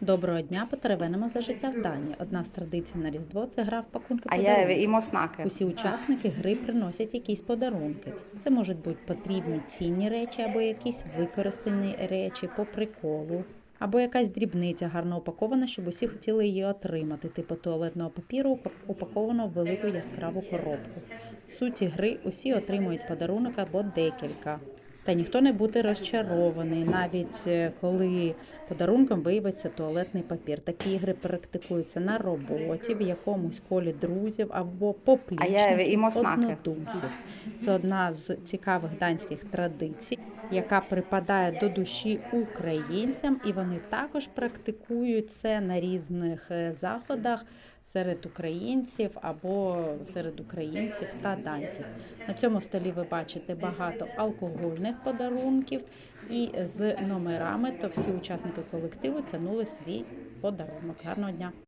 Доброго дня, потеревенимо за життя в Данії. Одна з традицій на Різдво це гра в пакунки подарунки. Усі учасники гри приносять якісь подарунки. Це можуть бути потрібні цінні речі або якісь використані речі по приколу. Або якась дрібниця гарно упакована, щоб усі хотіли її отримати, типу туалетного папіру, упак- упаковано в велику яскраву коробку. В суті гри усі отримують подарунок або декілька. Та ніхто не буде розчарований, навіть е, коли подарунком виявиться туалетний папір. Такі ігри практикуються на роботі, в якомусь колі друзів або моснаки. однодумців. Це одна з цікавих данських традицій, яка припадає до душі українцям, і вони також практикують це на різних е, заходах серед українців або серед українців та данців. На цьому столі ви бачите багато алкогольних подарунків, і з номерами то всі учасники колективу тянули свій подарунок. Гарного дня!